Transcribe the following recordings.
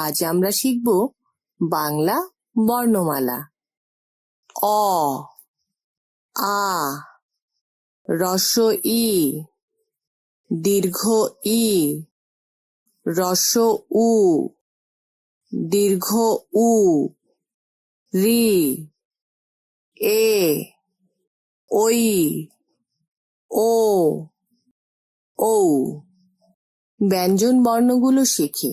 আজ আমরা শিখব বাংলা বর্ণমালা। অ, আ রস্ব ই দীর্ঘ ই রস্ব উ দীর্ঘ উ রি, এ ওই ও ও ব্যঞ্জন বর্ণগুলো শিখি।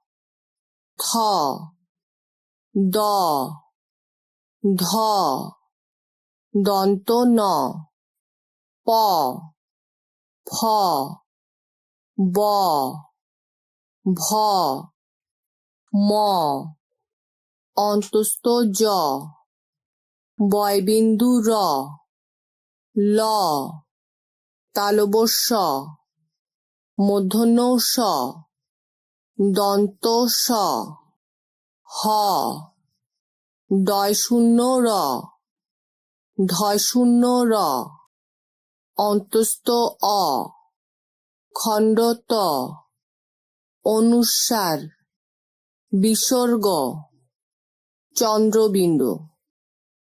থ দ ধ, দন্ত, ন, প, ফ, ব, ভ, ম, অন্তস্থ, জ, বয়বিন্দু, র, ল তালবস্য মূর্ধন্য স দন্ত স হ। ডয় শূন্য র। ঢয় শূন্য র। অন্তস্থ অ। খণ্ডত। অনুসার। বিসর্গ। চন্দ্রবিন্দু।